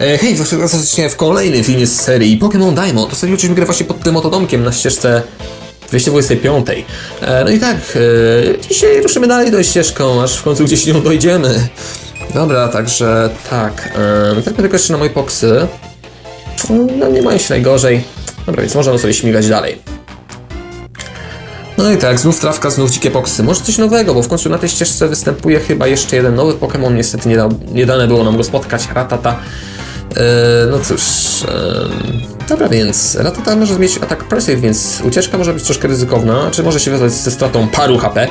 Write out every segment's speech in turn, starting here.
E, hej, właśnie w kolejnym filmie z serii Pokémon Diamond. Ostatnio uczyliśmy grę właśnie pod tym oto domkiem na ścieżce 225. E, no i tak, e, dzisiaj ruszymy dalej tą ścieżką, aż w końcu gdzieś nią dojdziemy. Dobra, także tak, e, tak tylko jeszcze na moje poksy. No nie mają się najgorzej. Dobra, więc możemy sobie śmigać dalej. No i tak, znów trawka, znów dzikie poksy. Może coś nowego, bo w końcu na tej ścieżce występuje chyba jeszcze jeden nowy Pokémon. Niestety nie, da, nie dane było nam go spotkać. Ratata. Eee, no cóż. eee, dobra, więc Ratata może mieć atak Perseid, więc ucieczka może być troszkę ryzykowna, czy może się wiązać ze stratą paru HP,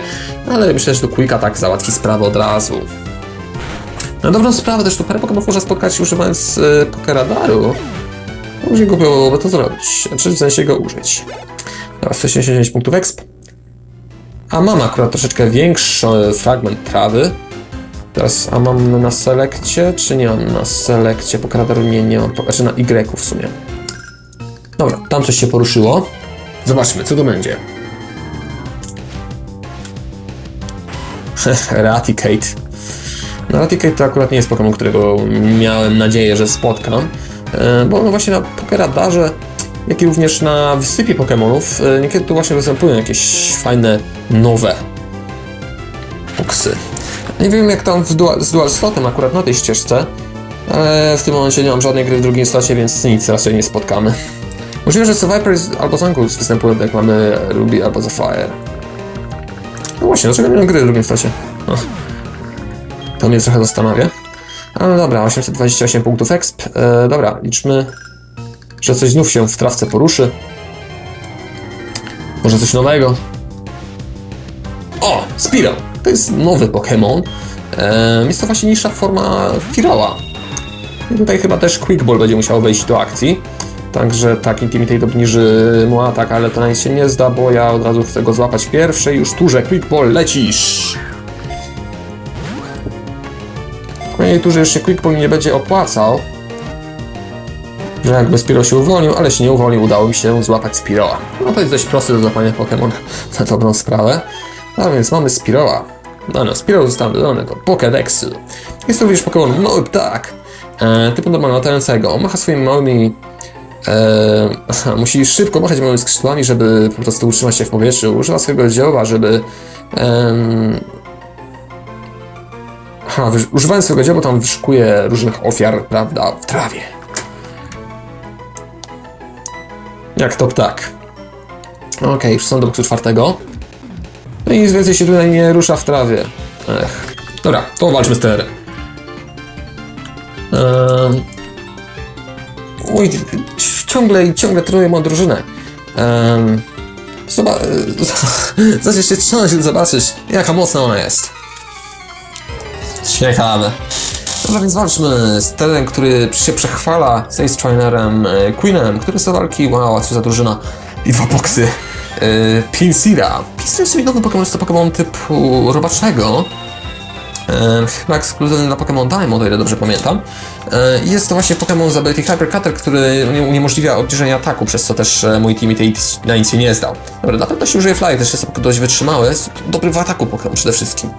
ale myślę, że to Quick Attack załatwi sprawę od razu. Na dobrą sprawę też tu parę Pokémon można spotkać używając e, Pokeradaru. Może głupio byłoby to zrobić, znaczy w sensie go użyć. Dobra, 179 punktów exp. A mam akurat troszeczkę większy fragment trawy. Teraz, a mam na selekcie, czy nie mam na selekcie? Pokradaru nie, nie mam, znaczy na Y w sumie. Dobra, tam coś się poruszyło. Zobaczmy, co to będzie. Raticate. No Raticate to akurat nie jest Pokémon, którego miałem nadzieję, że spotkam. E, Bo no właśnie na Pokeradarze, jak i również na wysypie Pokémonów, e, niekiedy tu właśnie występują jakieś fajne, nowe Poksy. Nie wiem jak tam z Dual Slotem akurat na tej ścieżce, ale w tym momencie nie mam żadnej gry w drugim slocie, więc nic raczej nie spotkamy. Możliwe, że Survivor albo Zangus występują, jak mamy Ruby albo Sapphire. No właśnie, dlaczego nie mam gry w drugim slocie? No. To mnie trochę zastanawia. Ale dobra, 828 punktów exp. E, dobra, liczmy, że coś znów się w trawce poruszy. Może coś nowego. O! Spiro! To jest nowy Pokémon. Jest to właśnie niższa forma Firała. I tutaj chyba też Quick Ball będzie musiał wejść do akcji. Także tak, Intimidate obniży mu atak, ale to na nic się nie zda, bo ja od razu chcę go złapać pierwszy. Już turze Quick Ball lecisz! Kolejnej turze się Quick Ball nie będzie opłacał. Że jakby Spiro się uwolnił, ale się nie uwolnił, udało mi się złapać Spiroa. No to jest dość prosty do złapania Pokémon na dobrą sprawę. A więc mamy Spiroa. No no, Spiro został dodany do Pokédexu. Jest to również Pokémon mały ptak. E, typu normalnie latającego. Macha swoimi małymi... E, musi szybko machać małymi skrzydłami, żeby po prostu utrzymać się w powietrzu. Używa swojego dzioła, żeby... em, Aha, używając swojego dzioła tam wyszukuje różnych ofiar, prawda, w trawie. Jak to ptak. Okej, są do boksu czwartego. No i nic więcej się tutaj nie rusza w trawie. Ech. Dobra, to walczmy z TR. Um, mój, ciągle i ciągle trenuję moją drużynę. Um, Zobacz, zaczniesz się trząść, gdy zobaczysz, jaka mocna ona jest. Ciekawe. Dobra, więc walczmy z Terem, który się przechwala z Ace Trainerem e, Queenem, który z walki, wow, co za drużyna, i dwa boksy. E, Pinsira. Pinsira jest nowy Pokémon, jest to Pokémon typu robaczego. E, chyba ekskluzywny dla Pokémon Diamond, o ile dobrze pamiętam. E, jest to właśnie Pokémon z ability Hyper Cutter, który unie- uniemożliwia obniżenie ataku, przez co też mój teammate na nic się nie zdał. Dobra, na pewno się użyje Fly, też jest dość wytrzymały, jest dobry w ataku Pokémon przede wszystkim.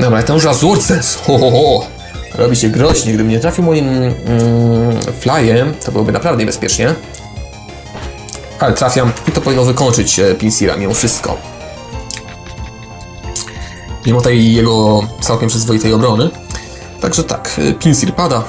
Dobra, ten używa Zurces. Ho, ho, ho. Robi się groźnie. Gdybym nie trafił moim mm, flyem, to byłoby naprawdę niebezpiecznie. Ale trafiam i to powinno wykończyć e, Pinsira mimo wszystko. Mimo tej jego całkiem przyzwoitej obrony. Także tak, e, Pinsir pada.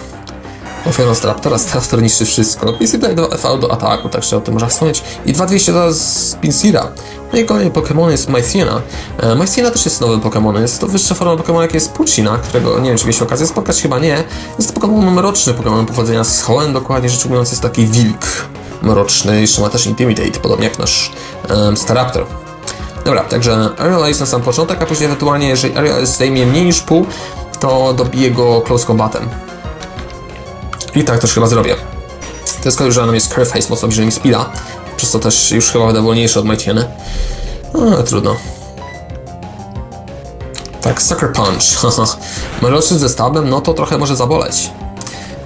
Ofiara z Raptora, Raptor niszczy wszystko. Pinsir daje do FV do ataku, także o tym można wspomnieć. I 2200 do z Pinsira. No i kolejny Pokémon jest Myciena. E, Myciena też jest nowym Pokémonem. Jest to wyższa forma Pokémona, jak jest Puccina, którego nie wiem, czy mieliście okazję spotkać, chyba nie. Jest to Pokémon mroczny, Pokémon pochodzenia z Hoenn, dokładnie rzecz ujmując jest taki wilk mroczny. Jeszcze ma też Intimidate, podobnie jak nasz um, Staraptor. Dobra, także Aerial Ace na sam początek, a później ewentualnie, jeżeli Aerial Ace zdejmie mniej niż pół, to dobije go Close Combatem. I tak też chyba zrobię. To jest kolej, że nam jest Curve Haste, mocno mi Speeda, przez to też już chyba będę wolniejszy od Mytieny. No, trudno. Tak, Sucker Punch. Mroczny ze stabem, no to trochę może zaboleć.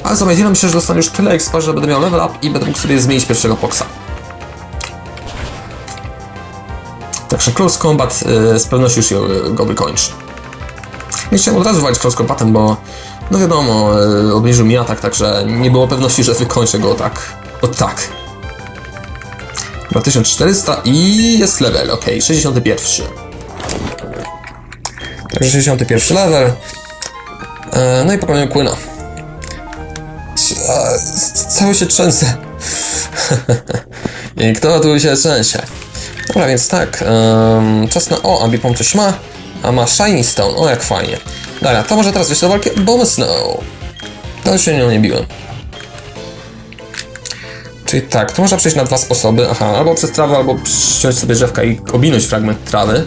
Ale za Mytieną myślę, że dostanę już tyle expa, że będę miał level up i będę mógł sobie zmienić pierwszego poksa. Także Close Combat y, z pewnością już go wykończy. Nie chciałem od razu walić kroskopatem, bo no wiadomo, e, obniżył mi atak, także nie było pewności, że wykończę go tak. O tak. 2400 i jest level, ok, 61. Także 61 level. E, no i pokonałem Quina. Cały się trzęsę. I kto tu się trzęsie? Dobra, więc tak. em, czas na. O, Ambipom coś ma. A ma Shiny Stone. O, jak fajnie. Dobra, to może teraz wejść do walki Bomb Snow. To się nią nie biłem. Czyli tak, to można przejść na dwa sposoby. Aha, albo przez trawę, albo ściąć sobie drzewka i obinąć fragment trawy.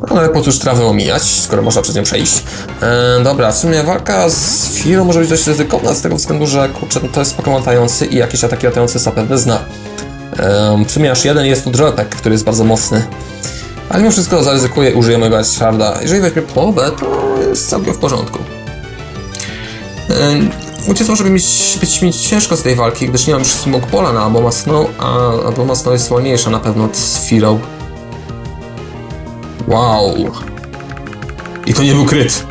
No, Ale po cóż trawę omijać, skoro można przez nią przejść. E, dobra, w sumie walka z Firo może być dość ryzykowna z tego względu, że kurczę, to jest Pokémon latający i jakieś ataki latające zapewne zna. E, w sumie aż jeden jest tu Dropek, który jest bardzo mocny. Ale mimo wszystko zaryzykuję i użyję mojego Ice Sharda. Jeżeli weźmie połowę, to jest całkiem w porządku. E, Uciec może być, mi ciężko z tej walki, gdyż nie mam już Smoke Pola na Aboma Snow, a Aboma Snow jest wolniejsza na pewno od Firo. Wow. I to nie był kryt.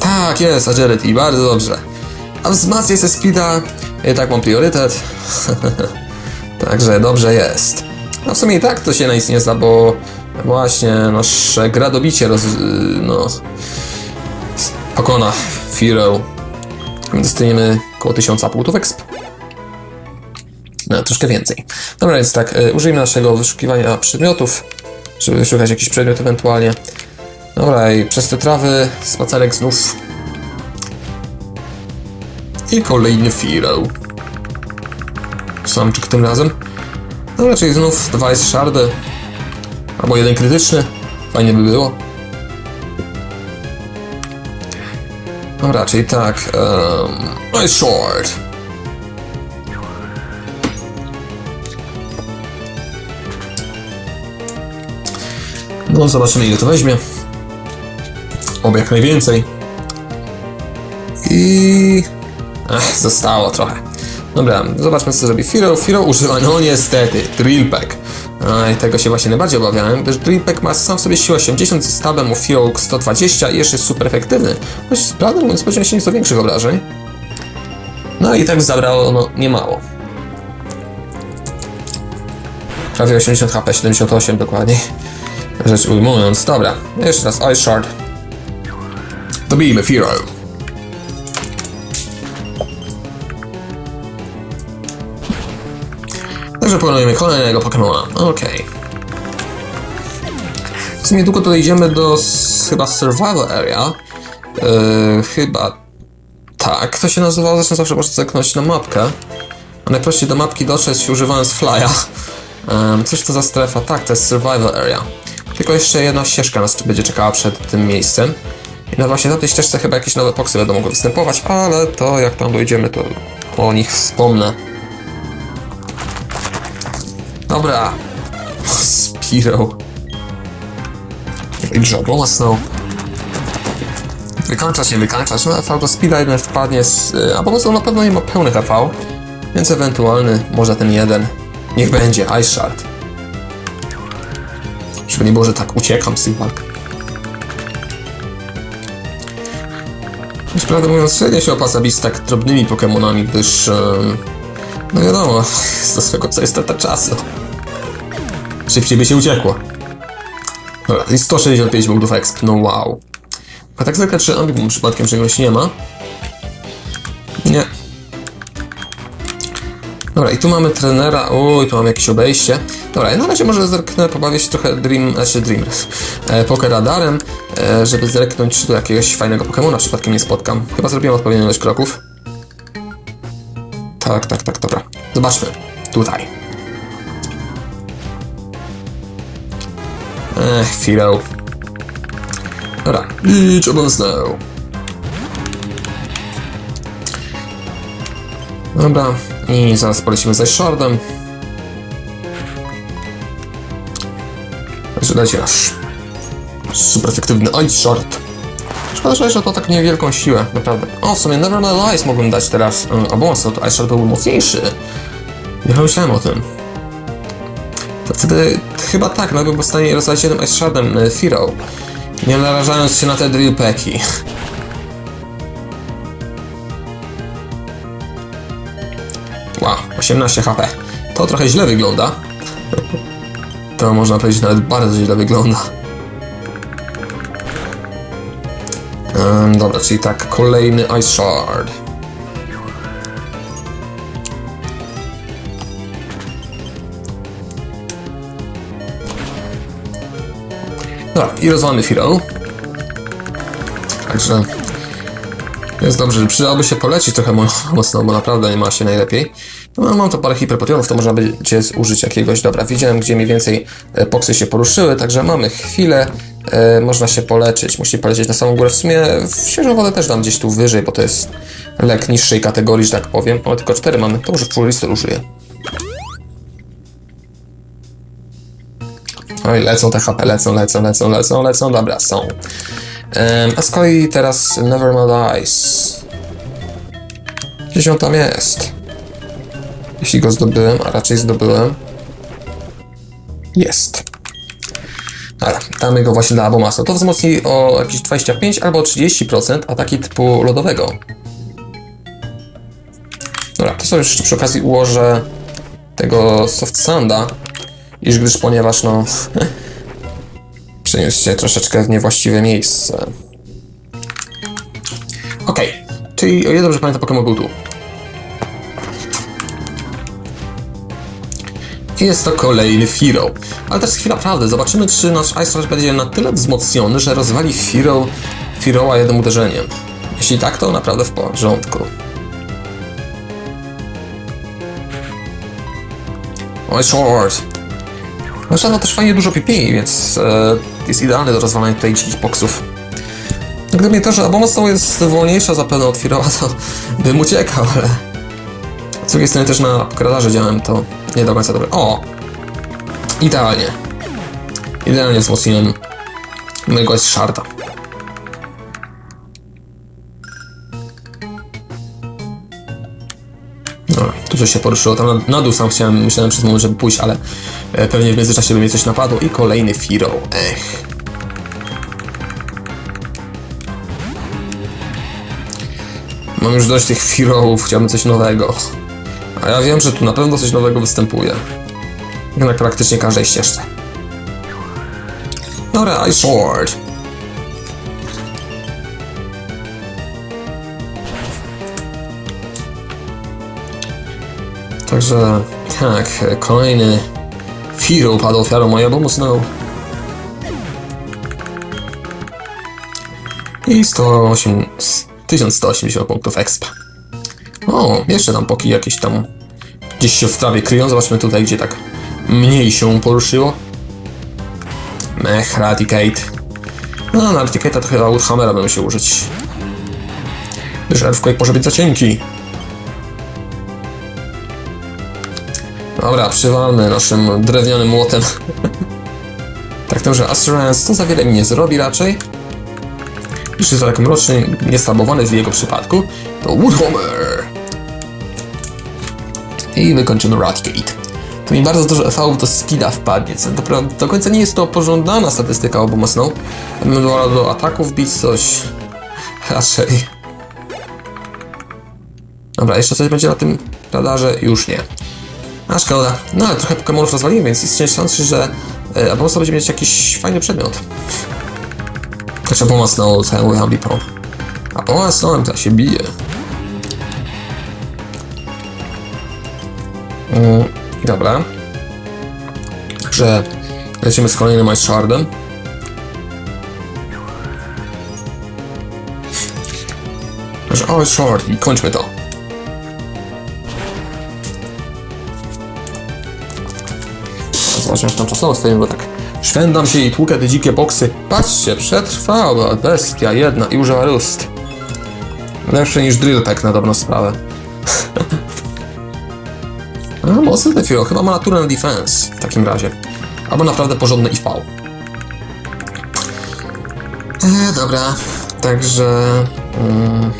Tak, jest, agility, bardzo dobrze. A wzmacniaj ze speeda, i tak mam priorytet. Także dobrze jest. No w sumie i tak to się na nic nie zda, bo właśnie nasze gradobicie roz... no... pokona Firo. Dostaniemy około 1000 punktów exp. No, troszkę więcej. Dobra, więc tak, y, użyjmy naszego wyszukiwania przedmiotów, żeby wyszukać jakiś przedmiot ewentualnie. Dobra, i przez te trawy spacerek znów. I kolejny Firo. Samczyk tym razem. Dobra, czyli znów dwa jest shardy. Albo jeden krytyczny. Fajnie by było. Dobra, czyli tak. Um, Ice Short. No, zobaczymy ile to weźmie. Oby jak najwięcej. I... Ech, zostało trochę. Dobra, zobaczmy co zrobi Firo. Firo używa, no niestety, Drill Pack. A, i tego się właśnie najbardziej obawiałem, gdyż Drill Pack ma sam w sobie siłę 80 z stabem, u Firo 120 i jeszcze jest super efektywny. Choć prawdę mówiąc, spodziewałem się nieco większych obrażeń. No i tak zabrało, no, niemało. Prawie 80 HP, 78 dokładniej. Rzecz ujmując, dobra. Jeszcze raz Ice Shard. Dobijmy Firo. Także pokonujemy kolejnego Pokemona. Okej. W sumie niedługo dojdziemy do chyba Survival Area. Yy, chyba tak, to się nazywało, zresztą zawsze można zerknąć na mapkę. A najprościej do mapki dotrzeć używając flya. Coś to za strefa? Tak, to jest Survival Area. Tylko jeszcze jedna ścieżka nas będzie czekała przed tym miejscem. I na właśnie na tej ścieżce chyba jakieś nowe poksy będą mogły występować, ale to jak tam dojdziemy, to o nich wspomnę. Dobra. Spiro. I Jabba Snow. Wykończasz, nie wykończasz. No FV do Speeda jeden wpadnie z... A po prostu na pewno nie ma pełnych FV. Więc ewentualny, może ten jeden. Niech będzie, Ice Shard. Żeby nie było, że tak uciekam z tych walk. Prawdę mówiąc, średnio się opłaca bić z tak drobnymi Pokemonami, gdyż... no wiadomo, to swego co jest strata czasu. Szybciej by się uciekło. Dobra, i 165 punktów exp, no wow. A tak zerkać, czy przypadkiem czegoś nie ma? Dobra, i tu mamy trenera, oj, tu mamy jakieś obejście. Dobra, ja na razie może zerknę, pobawię się trochę Dream, znaczy Dream, e, Poker Radarem, e, żeby zerknąć, czy tu jakiegoś fajnego Pokemona przypadkiem nie spotkam. Chyba zrobiłem odpowiednią ilość kroków. Tak, tak, tak, dobra. Zobaczmy. Tutaj. Ech, chwilę. Dobra. I Snow. Dobra. I zaraz polecimy ze Shardem. Także nasz super efektywny Ice Shard. Szkoda, że że to tak niewielką siłę, naprawdę. O, w sumie Never Lies mogłem dać teraz. Um, albo on to Ice Shard byłby mocniejszy. Nie pomyślałem o tym. To wtedy chyba tak, no byłby w stanie rozwalić jednym Ice Shardem y, Firo. Nie narażając się na te drill packi. Wow, 18 HP. To trochę źle wygląda. To można powiedzieć nawet bardzo źle wygląda. Em, dobra, czyli tak, kolejny Ice Shard. Dobra, i rozwalamy Firo. Także jest dobrze, przydałoby się polecić trochę mo- mocno, bo naprawdę nie ma się najlepiej. No, mam tu parę hiperpotionów, to można będzie użyć jakiegoś. Dobra, widziałem, gdzie mniej więcej e, poksy się poruszyły, także mamy chwilę. E, można się poleczyć. Musi polecieć na samą górę. W sumie w świeżą wodę też dam gdzieś tu wyżej, bo to jest lek niższej kategorii, że tak powiem. Ale tylko cztery mamy, to może w full restore użyję. Oj, lecą te HP, lecą, lecą, lecą, lecą, lecą, dobra, są. Um, a z kolei teraz Never My Eyes. Gdzieś on tam jest. Jeśli go zdobyłem, a raczej zdobyłem. Jest. Dobra, damy go właśnie dla Abomasa. To wzmocni o jakieś 25 albo 30% ataki typu lodowego. Dobra, to sobie jeszcze przy okazji ułożę tego Soft Sanda, iż gdyż ponieważ no przeniósł się troszeczkę w niewłaściwe miejsce. Okej, czyli o ile dobrze pamiętam, Pokémon był tu. Jest to kolejny Firo. Ale teraz chwila prawdy. Zobaczymy, czy nasz Ice Rush będzie na tyle wzmocniony, że rozwali Firo, Firoła jednym uderzeniem. Jeśli tak, to naprawdę w porządku. Oj, short. Zresztą to też fajnie dużo PP, więc e, jest idealny do rozwalania tutaj dzikich boksów. Gdyby nie to, że Abomasą jest wolniejsza zapewne od Firoła, to bym uciekał, ale... Z drugiej strony też na kradarze działałem, to nie do końca dobre. O! Idealnie. Idealnie wzmocniłem mojego Sharda. Dobra, tu coś się poruszyło, tam na, dół sam chciałem, myślałem przez moment, żeby pójść, ale e, pewnie w międzyczasie by mnie coś napadło i kolejny Firo. Ech. Mam już dość tych Firoów, chciałbym coś nowego. A ja wiem, że tu na pewno coś nowego występuje. Jak na praktycznie każdej ścieżce. Dobra, Ice Sword. Także tak, kolejny Firo padł ofiarą mojej Abomusnął. I 108, 1180 punktów expa. O, jeszcze tam poki jakieś tam gdzieś się w trawie kryją. Zobaczmy tutaj, gdzie tak mniej się poruszyło. Mech, Radicate. No, na Radicate'a to chyba Woodhammera będę się użyć. Gdyż Earthquake może być za cienki. Dobra, przywalmy naszym drewnianym młotem. tak to, że Assurance to za wiele mi nie zrobi raczej. Jest tak mroczny, niestabowany w jego przypadku. To Woodhammer. I wykończymy Radgate. To mi bardzo dużo EV do skida wpadnie, co do, do końca nie jest to pożądana statystyka obu mocną. Bym wolał do ataków bić coś raczej. Dobra, jeszcze coś będzie na tym radarze? Już nie. A szkoda. No ale trochę Pokémonów rozwaliłem, więc istnieje szansa, że e, Abomosa będzie mieć jakiś fajny przedmiot. Chociaż Abomosną, co ja mówię, Ambipom. Abomosną to się bije. Dobra. Także lecimy z kolejnym Ice Shardem. Że o, Ice Shard i kończmy to. Zobaczmy, jak tam czasowo stoimy, bo tak szwendam się i tłukę te dzikie boksy. Patrzcie, przetrwała bestia jedna i użyła rust. Lepsze niż drill pack na dobrą sprawę. A, mocny Defio, chyba ma naturę na defense w takim razie. Albo naprawdę porządny IV. E, dobra, także... Mm,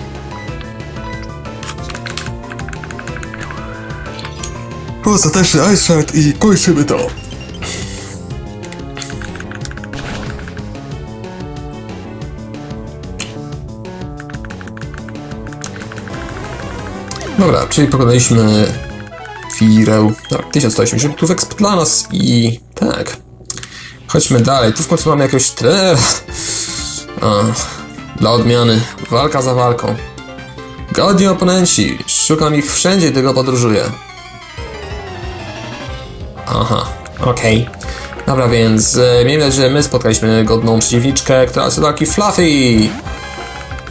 Ostateczny Ice Shard i kończymy to. Dobra, czyli pokonaliśmy Firę. Tak, 1180 tu exp dla nas i tak. Chodźmy dalej. Tu w końcu mamy jakiegoś trenera. A, dla odmiany. Walka za walką. Godni oponenci. Szukam ich wszędzie, tylko podróżuję. Aha, okej. Dobra, więc e, miejmy nadzieję, że my spotkaliśmy godną przeciwniczkę, która nazywa taki Fluffy.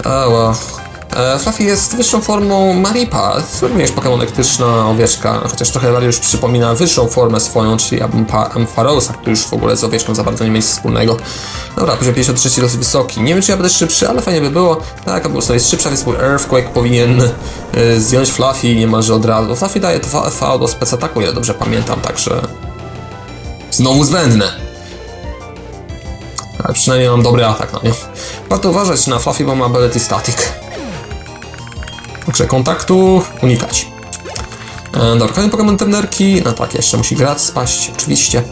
Ała. E, Fluffy jest wyższą formą Maripa, również Pokémon elektryczna owieczka, chociaż trochę bardziej już przypomina wyższą formę swoją, czyli Ampharosa, który już w ogóle z owieczką za bardzo nie ma nic wspólnego. Dobra, poziom 53 dosyć wysoki. Nie wiem, czy ja będę szybszy, ale fajnie by było. Tak, prostu jest szybsza, więc mój Earthquake powinien e, zdjąć Fluffy niemalże od razu. Fluffy daje 2 FA do specataku, ja dobrze pamiętam, także... Znowu zbędne. Ale przynajmniej mam dobry atak na nie. Warto uważać na Fluffy, bo ma ability static. Także kontaktu unikać. E, dobra, kolejny Pokémon trenerki. No tak, jeszcze musi grać, spaść, oczywiście.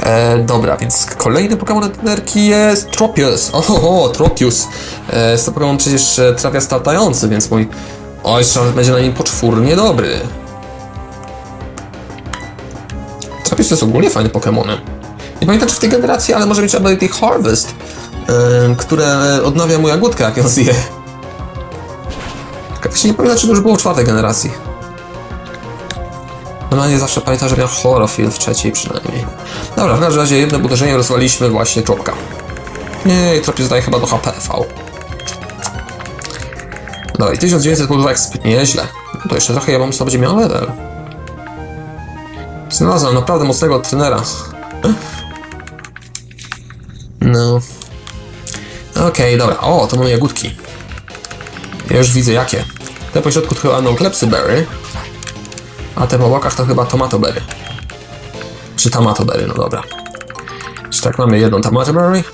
E, dobra, więc kolejny Pokémon trenerki jest Tropius. Oho, Tropius. E, jest to Pokémon przecież e, trafiast latający, więc mój ojciec będzie na nim poczwórnie dobry. Tropius jest ogólnie fajny Pokémonem. Nie pamiętam czy w tej generacji, ale może mieć Ability Harvest, e, które odnawia mu jagódkę, jak ją zje. Właśnie nie pamiętam, czy to już było w czwartej generacji. Normalnie zawsze pamiętam, że miał chlorophyll w trzeciej przynajmniej. Dobra, w każdym razie jedno uderzenie rozwaliliśmy właśnie czopka. Nie, tropiec zdaje chyba do HPV. Dobra, i 1900 punktów exp, nieźle. To jeszcze trochę ja bym sobie będzie miał level. Znalazłem naprawdę mocnego trenera. No. Okej, dobra. O, to mamy jagódki. Ja już widzę jakie. Te po środku to chyba będą klepsyberry, a te po bokach to chyba tomatoberry. Czy tomatoberry, no dobra. Czy tak, mamy jedną tomatoberry.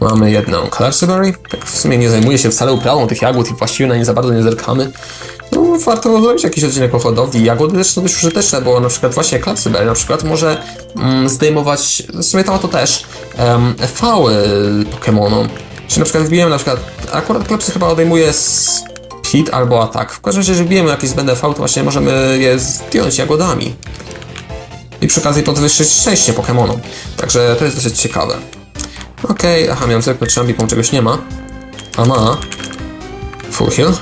Mamy jedną klepsyberry. Tak w sumie nie zajmuję się wcale uprawą tych jagód i właściwie na nie za bardzo nie zerkamy. No, warto zrobić jakiś odcinek o hodowli. Jagody też są dość użyteczne, bo na przykład właśnie klepsyberry na przykład może mm, zdejmować, w sumie to też, um, fały Pokemonom. Czy na przykład wbijemy na przykład, akurat klepsy chyba odejmuje speed albo atak. W każdym razie, jeżeli wbijemy jakieś zbędne V, to właśnie możemy je zdjąć jagodami. I przy okazji podwyższyć szczęście Pokemonom. Także to jest dosyć ciekawe. Okej, aha, miałem czy ambipą czegoś nie ma. A ma. Full heal.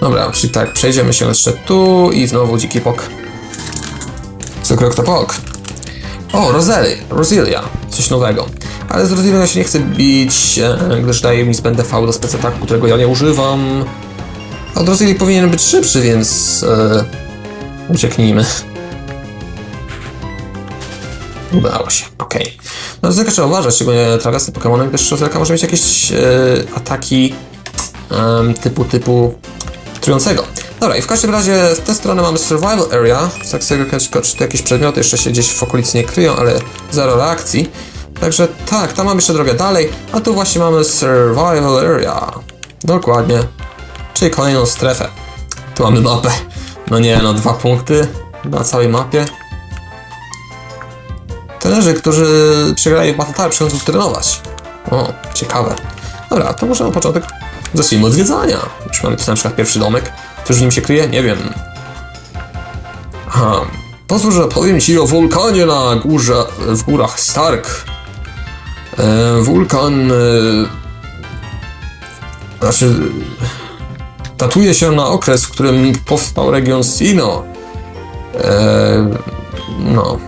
Dobra, czyli tak, przejdziemy się jeszcze tu i znowu dziki pok. Co krok to pok. O, Roseli, Rosilia, coś nowego. Ale z Rosilią się nie chcę bić, e, gdyż daje mi zbędę V do specataku, którego ja nie używam. A od Rosilii powinien być szybszy, więc e, ucieknijmy. Udało się, okej. No Rozelka trzeba uważać, szczególnie trawiasty Pokémonem, gdyż Rozelka może mieć jakieś e, ataki typu, typu trującego. Dobra, i w każdym razie z tej strony mamy Survival Area. Sobie tylko, czy jakieś przedmioty jeszcze się gdzieś w okolicy nie kryją, ale zero reakcji. Także tak, tam mamy jeszcze drogę dalej, a tu właśnie mamy Survival Area. Dokładnie. Czyli kolejną strefę. Tu mamy mapę. No nie, no dwa punkty na całej mapie. Trenerzy, którzy przegrali Battle przychodzą trenować. O, ciekawe. Dobra, to może na początek zacznijmy od zwiedzania. Już mamy tu na przykład pierwszy domek. Cóż w nim się kryje? Nie wiem. Aha. Pozwól, że powiem ci o wulkanie na górze, w górach Stark. E, wulkan... E, znaczy... Datuje się na okres, w którym powstał region Sino. E, no.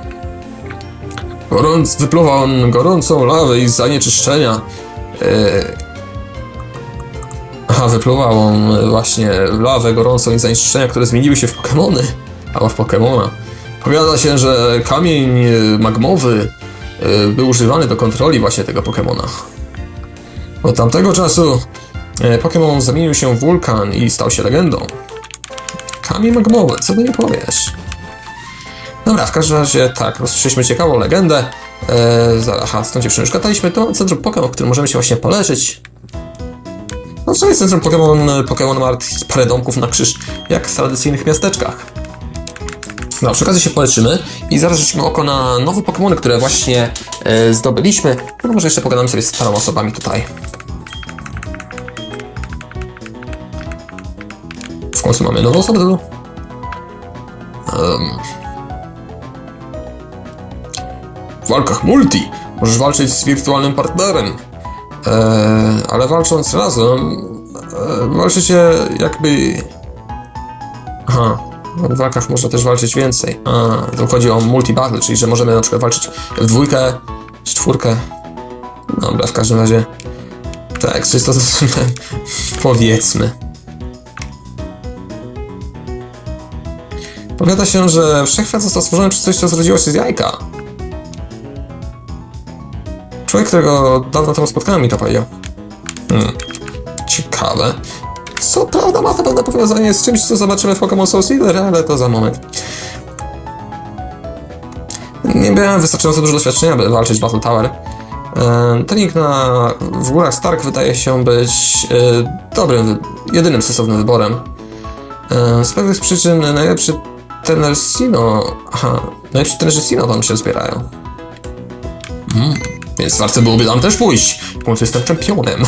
Gorąc, wypluwa on gorącą lawę i zanieczyszczenia. Aha, wypluwał on właśnie lawę gorącą i zanieczyszczenia, które zmieniły się w Pokémony, albo w Pokémona. Powiada się, że kamień magmowy był używany do kontroli właśnie tego Pokémona. Od tamtego czasu e, Pokémon zamienił się w wulkan i stał się legendą. Kamień magmowy, co by nie powiesz? Dobra, w każdym razie tak, rozstrzeliśmy ciekawą legendę. Eee, aha, z tą dziewczyną już gadaliśmy, to centrum Pokémon, w którym możemy się właśnie poleczyć. No w sumie centrum Pokémon, Pokémon i parę domków na krzyż, jak w tradycyjnych miasteczkach. No, przy okazji się poleczymy i zaraz rzucimy oko na nowe Pokémony, które właśnie e, zdobyliśmy. No może jeszcze pogadamy sobie z paroma osobami tutaj. w końcu mamy nową osobę. Um, w walkach multi możesz walczyć z wirtualnym partnerem, e, ale walcząc razem, e, walczycie jakby... Aha, w walkach można też walczyć więcej. A, to chodzi o multi-battle, czyli że możemy na przykład walczyć w dwójkę, w czwórkę. Dobra, w każdym razie... Tak, czysto powiedzmy. Powiada się, że wszechświat został stworzony przez coś, co zrodziło się z jajka. Człowiek, którego dawno temu spotkałem, mi to powiedział. Hmm. Ciekawe. Co prawda ma to pewne powiązanie z czymś, co zobaczymy w Pokémon Soul Silver, ale to za moment. Nie miałem wystarczająco dużo doświadczenia, by walczyć w Battle Tower. E, Trening na, w górach Stark wydaje się być e, dobrym, jedynym sensownym wyborem. E, Z pewnych przyczyn najlepszy trener Sino... Aha, najlepsi trenerzy Sino tam się zbierają. Mm, więc warto byłoby tam też pójść. Końcu jestem czempionem.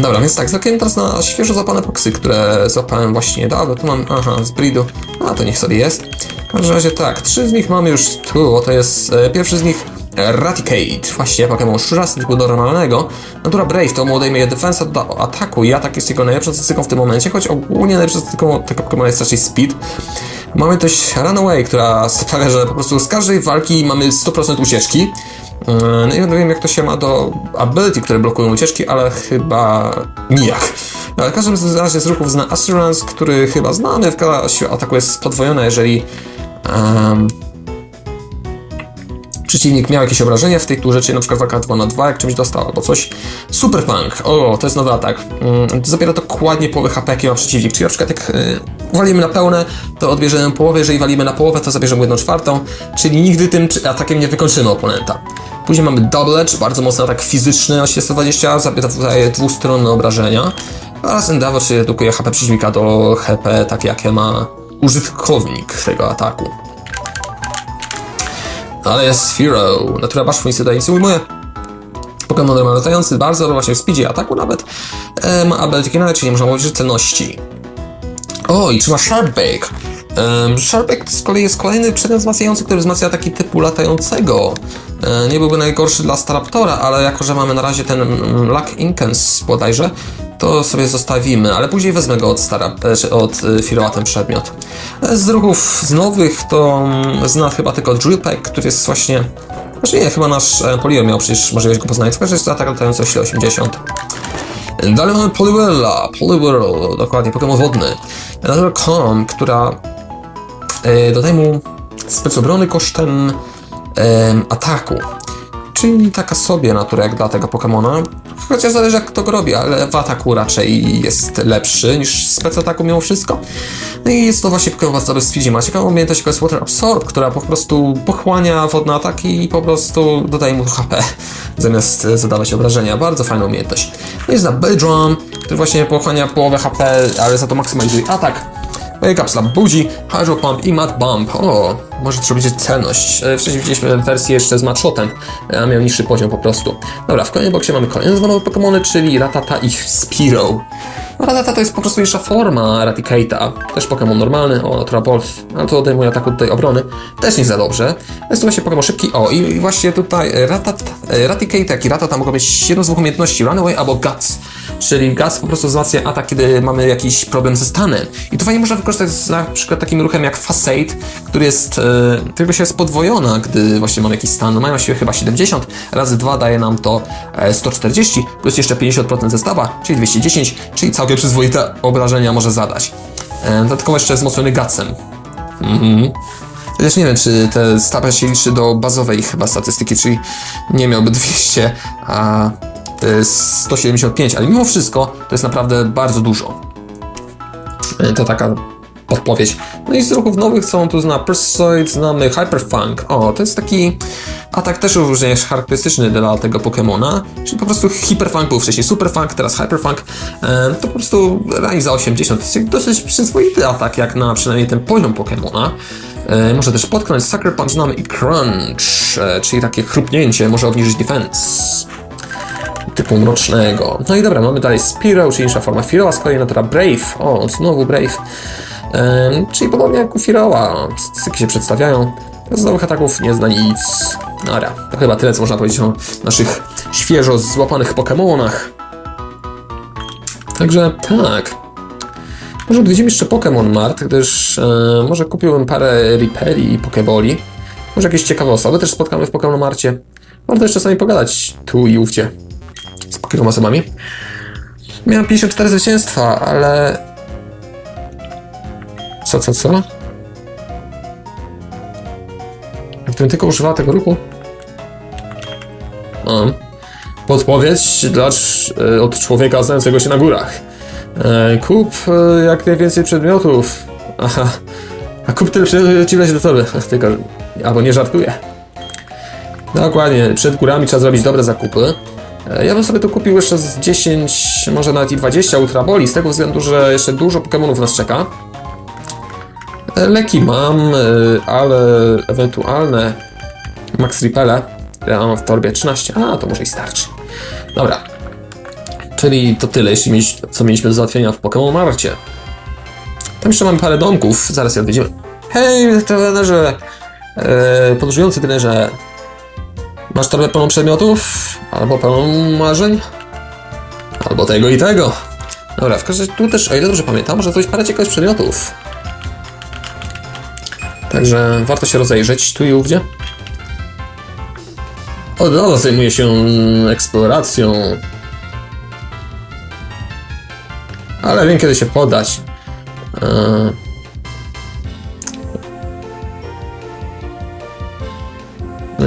Dobra, więc tak, zakręcę teraz na świeżo zapane poksy, które złapałem właśnie niedawno. Tu mam, aha, z bridu. A, to niech sobie jest. W każdym razie tak, trzy z nich mamy już tu. Oto jest e, pierwszy z nich Raticate, właśnie Pokémon szczurasty typu normalnego. Natura Brave to mu odejmuje defensa do ataku i atak jest jego najlepszą statystyką w tym momencie, choć ogólnie najlepszą statystyką tego Pokémona jest raczej speed. Mamy też Runaway, która sprawia, że po prostu z każdej walki mamy 100% ucieczki. Yy, No i wiem jak to się ma do ability, które blokują ucieczki, ale chyba nijak. Ale w każdym razie z ruchów zna Assurance, który chyba znany, w każdym siła ataku jest podwojona, jeżeli em, przeciwnik miał jakieś obrażenia w tej turze, czyli na przykład walka 2 na 2, jak czymś dostał albo coś. Super Punk, o, to jest nowy atak. Mm, zabiera dokładnie połowę HP, jaki ma przeciwnik, czyli na przykład jak y, walimy na pełne, to odbierzemy połowę, jeżeli walimy na połowę, to zabierzemy jedną czwartą, czyli nigdy tym atakiem nie wykończymy oponenta. Później mamy Double Edge, bardzo mocny atak fizyczny, oczywiście 120, zabiera tutaj dwustronne obrażenia. Oraz Endeavor, czyli redukuje HP przeciwnika do HP, takie jakie ma użytkownik tego ataku. Ale jest Sphero. Natura Bashful tutaj nic ujmuje. Pokémon latający, bardzo właśnie w speedzie ataku nawet. E, ma ability Kinect, czyli można mówić, że celności. O, i trzyma Sharpbake. Um, Sharpbake z kolei jest kolejny przedmiot wzmacniający, który wzmacnia ataki typu latającego. E, nie byłby najgorszy dla Staraptora, ale jako, że mamy na razie ten mm, Luck Incens bodajże, to sobie zostawimy, ale później wezmę go od, Stara, e, od y, Firoa ten przedmiot. E, Z ruchów z nowych to mm, zna chyba tylko Drillpack, który jest właśnie... Znaczy nie, chyba nasz e, Polier miał przecież możliwość go poznać, tylko że jest atak latający o sile 80. Dalej mamy Poliwella, Poliwhirl, dokładnie, Pokémon wodny. Calm, która e, dodaje mu spec obrony kosztem em, ataku. Czyli taka sobie natura jak dla tego Pokémona. Chociaż zależy jak kto go robi, ale w ataku raczej jest lepszy niż spec ataku mimo wszystko. No i jest to właśnie Pokémon w speedzie. Ma ciekawą umiejętność, jaką jest Water Absorb, która po prostu pochłania wodne ataki i po prostu dodaje mu HP zamiast zadawać obrażenia. Bardzo fajna umiejętność. No jest na Belldrum, który właśnie pochłania połowę HP, ale za to maksymalizuje atak. Slap Budzi, Hydro Pump i Mad Bump. O, może to będzie celność. E, Wcześniej widzieliśmy wersję jeszcze z Matshotem, a miał niższy poziom po prostu. Dobra, w kolejnym boksie mamy kolejne dwa nowe Pokémony, czyli Ratata i Spiro. Ratata to jest po prostu jeszcze forma Raticate'a. Też Pokémon normalny, o, Natura Wolf, ale to odejmuje ataku tutaj obrony. Też nie za dobrze. Jest to właśnie Pokémon szybki. O, i właśnie tutaj Ratat, e, Raticate, jak i Ratata mogą mieć jedną z dwóch umiejętności, Runaway albo Guts. Czyli Guts po prostu wzmacnia atak, kiedy mamy jakiś problem ze stanem. I to fajnie można wykorzystać z na przykład takim ruchem jak Facade, który jest, e, tylko się jest podwojona, gdy właśnie mamy jakiś stan. No, Mają siłę chyba 70, razy 2 daje nam to e, 140, plus jeszcze 50% zestawa, czyli 210, czyli całkiem przyzwoite obrażenia może zadać. E, dodatkowo jeszcze wzmocniony Gutsem. Mhm. Chociaż nie wiem, czy te stapel się liczy do bazowej chyba statystyki, czyli nie miałby 200, a 175, ale mimo wszystko to jest naprawdę bardzo dużo. E, To taka podpowiedź. No i z ruchów nowych są tu zna Persuade, znamy Hyperfunk. O, to jest taki atak też również charakterystyczny dla tego Pokemona, czyli po prostu Hyperfunk był wcześniej Superfunk, teraz Hyperfunk. E, to po prostu rani za 80. To jest dosyć przyzwoity atak, jak na przynajmniej ten poziom Pokemona. E, może też potknąć Sucker Punch, znamy i Crunch, e, czyli takie chrupnięcie może obniżyć defense. Typu mrocznego. No i dobra, mamy dalej Spiro, czyli insza forma Firoła, z kolei natura Brave. O, znowu Brave. Em, czyli podobnie jak u Firoła, styki się przedstawiają. Z nowych ataków nie zna nic. Dobra, to chyba tyle, co można powiedzieć o naszych świeżo złapanych Pokémonach. Także tak. Może odwiedzimy jeszcze Pokémon Mart, gdyż e, może kupiłbym parę Riperi i Pokeboli. Może jakieś ciekawe osoby też spotkamy w Pokémon Marcie. Warto jeszcze czasami pogadać tu i ówdzie z kilkoma osobami. Miałem 54 zwycięstwa, ale... Co, co, co? Gdybym tylko używała tego ruchu? O. Podpowiedź dla, e, od człowieka znającego się na górach. E, kup e, jak najwięcej przedmiotów. Aha. A kup tyle przedmiotów, ci wlezie do torby. Tylko, albo nie żartuję. Dokładnie, przed górami trzeba zrobić dobre zakupy. E, Ja bym sobie tu kupił jeszcze z 10, może nawet i 20 Ultraboli, z tego względu, że jeszcze dużo Pokémonów nas czeka. E, Leki mam, e, ale ewentualne Max Repele, ja mam w torbie 13, a to może i starczy. Dobra, czyli to tyle, jeśli mieć, co mieliśmy do załatwienia w Pokémon Marcie. Tam jeszcze mamy parę domków, zaraz je odwiedzimy. Hej, trenerze, e, podróżujący trenerze, masz torbę pełną przedmiotów? Albo pełną marzeń? Albo tego i tego. Dobra, w każdym razie tu też, o ile dobrze pamiętam, może coś parę ciekawych przedmiotów. Także warto się rozejrzeć tu i ówdzie. Od razu zajmuje się eksploracją. Ale wiem kiedy się podać. Eee.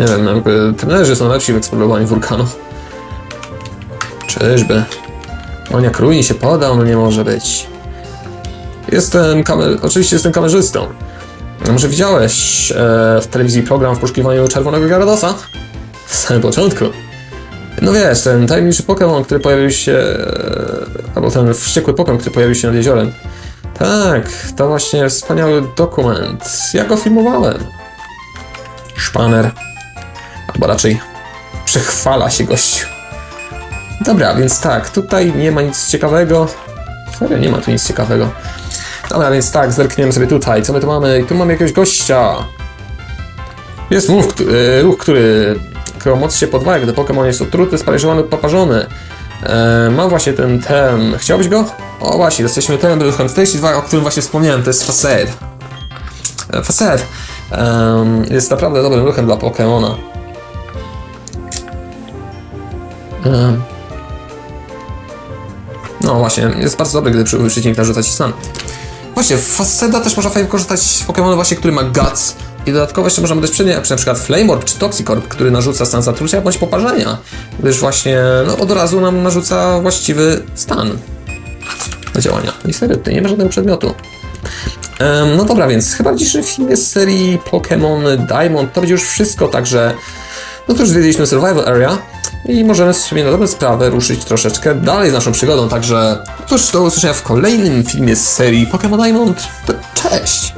Nie wiem, jakby trenerzy są lepsi w eksplorowaniu wulkanu. Czyżby? On jak Runi się podał, no nie może być. Jestem kamer... Oczywiście jestem kamerzystą. Może widziałeś e, w telewizji program w poszukiwaniu czerwonego Gyaradosa? W samym początku. No wiesz, ten tajemniczy Pokémon, który pojawił się... E, albo ten wściekły Pokémon, który pojawił się nad jeziorem. Tak, to właśnie wspaniały dokument. Ja go filmowałem. Szpaner. Albo raczej przechwala się gościu. Dobra, więc tak, tutaj nie ma nic ciekawego. Serio, nie ma tu nic ciekawego. Dobra, więc tak, zerkniemy sobie tutaj. Co my tu mamy? Tu mamy jakiegoś gościa. Jest ruch, któ- e, ruch który którego moc się podwaja, gdy Pokémon jest otruty, sparaliżowany lub poparzony. E, ma właśnie ten ten. Chciałbyś go? O właśnie, jesteśmy tym ruchem 42, o którym właśnie wspomniałem, to jest Facet. E, Facet jest naprawdę dobrym ruchem dla Pokémona. No właśnie, jest bardzo dobry, gdy przy- przeciwnik narzuca ci stan. Właśnie, w Faceta też można fajnie korzystać z właśnie, który ma Guts. I dodatkowo jeszcze możemy dać przednie, na przykład Flamorb czy Toxicorp, który narzuca stan zatrucia bądź poparzenia. Gdyż właśnie no, od razu nam narzuca właściwy stan do działania. Tutaj nie ma żadnego przedmiotu. Em, no dobra, więc chyba w dzisiejszym filmie z serii Pokémon Diamond to będzie już wszystko, także no to już zwiedziliśmy Survival Area i możemy sobie na dobrą sprawę ruszyć troszeczkę dalej z naszą przygodą, także cóż, do usłyszenia w kolejnym filmie z serii Pokémon Diamond. Cześć!